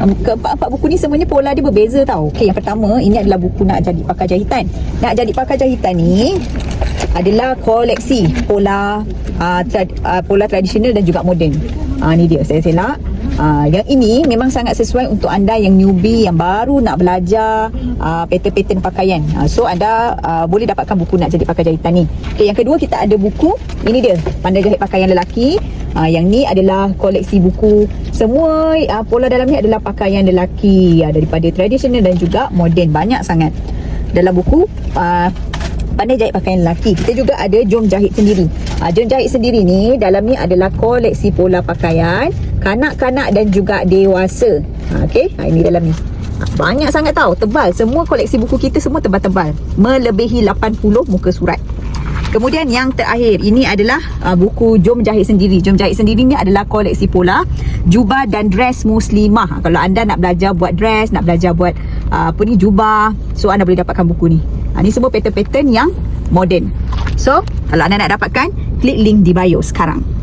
Keempat-empat buku ni semuanya pola dia berbeza tau. Okey, yang pertama ini adalah buku nak jadi pakar jahitan. Nak jadi pakar jahitan ni adalah koleksi pola uh, tra- uh, pola tradisional dan juga moden. Ah uh, ni dia saya selak. Uh, yang ini memang sangat sesuai untuk anda yang newbie yang baru nak belajar uh, pattern-pattern pakaian. Uh, so anda uh, boleh dapatkan buku nak jadi pakar jahitan ni. Okey, yang kedua kita ada buku ini dia pandai jahit pakaian lelaki. Uh, yang ni adalah koleksi buku semua uh, pola dalam ni adalah pakaian lelaki uh, daripada tradisional dan juga moden banyak sangat. Dalam buku uh, pandai jahit pakaian lelaki. Kita juga ada jom jahit sendiri. Ha, jom jahit sendiri ni dalam ni adalah koleksi pola pakaian kanak-kanak dan juga dewasa. Ha, Okey, ha, ini dalam ni. Banyak sangat tau, tebal. Semua koleksi buku kita semua tebal-tebal. Melebihi 80 muka surat. Kemudian yang terakhir ini adalah uh, buku Jom Jahit Sendiri. Jom Jahit Sendiri ni adalah koleksi pola jubah dan dress muslimah. Kalau anda nak belajar buat dress, nak belajar buat uh, apa ni jubah, so anda boleh dapatkan buku ni. Ha, ni semua pattern-pattern yang moden. So, kalau anda nak dapatkan, klik link di bio sekarang.